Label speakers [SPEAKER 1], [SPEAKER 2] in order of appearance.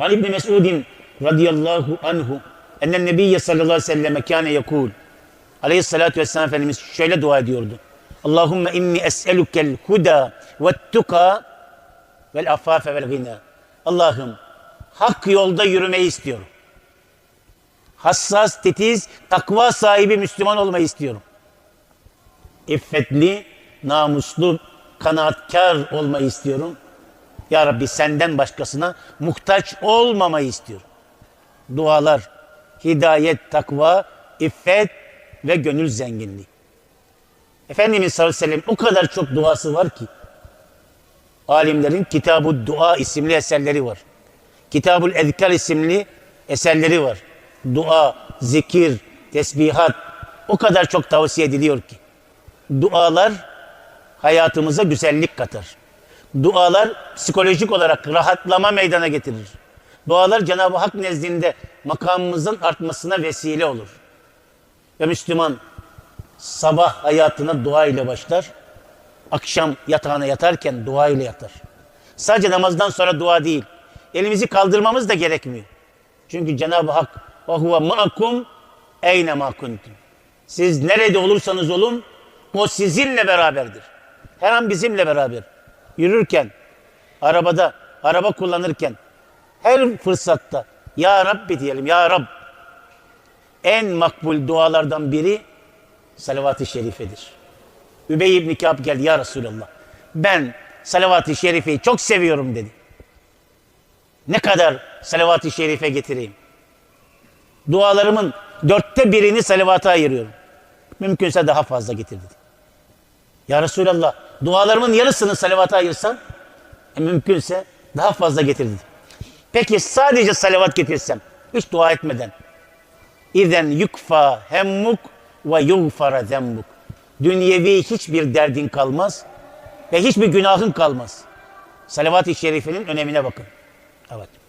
[SPEAKER 1] An İbni Mesudin radıyallahu anhu ennen nebiyye sallallahu aleyhi ve selleme kâne yekûl aleyhissalatü vesselam Efendimiz şöyle dua ediyordu. Allahümme inni es'elukel huda ve tuka vel afafe vel gina. Allah'ım hak yolda yürümeyi istiyorum. Hassas, titiz, takva sahibi Müslüman olmayı istiyorum. İffetli, namuslu, kanaatkar olmayı istiyorum. Ya Rabbi senden başkasına muhtaç olmamayı istiyorum. Dualar, hidayet, takva, iffet ve gönül zenginliği. Efendimiz sallallahu aleyhi ve sellem o kadar çok duası var ki alimlerin Kitab-ı Dua isimli eserleri var. Kitabul Ezkar isimli eserleri var. Dua, zikir, tesbihat o kadar çok tavsiye ediliyor ki. Dualar hayatımıza güzellik katar. Dualar psikolojik olarak rahatlama meydana getirir. Dualar Cenab-ı Hak nezdinde makamımızın artmasına vesile olur. Ve Müslüman sabah hayatına dua ile başlar. Akşam yatağına yatarken dua ile yatar. Sadece namazdan sonra dua değil. Elimizi kaldırmamız da gerekmiyor. Çünkü Cenab-ı Hak ve huve ma'akum eyne ma. Siz nerede olursanız olun o sizinle beraberdir. Her an bizimle beraber. Yürürken, arabada, araba kullanırken her fırsatta Ya Rabbi diyelim. Ya Rab. En makbul dualardan biri salavat-ı şerifedir. Übey ibn Kâb geldi ya Resulallah. Ben salavat-ı şerifeyi çok seviyorum dedi. Ne kadar salavat-ı şerife getireyim? Dualarımın dörtte birini salavata ayırıyorum. Mümkünse daha fazla getir dedi. Ya Resulallah dualarımın yarısını salavata ayırsam e, mümkünse daha fazla getir dedi. Peki sadece salavat getirsem hiç dua etmeden İzen yukfa hemmuk ve yugfara zembuk. Dünyevi hiçbir derdin kalmaz ve hiçbir günahın kalmaz. Salavat-ı şerifenin önemine bakın. Evet.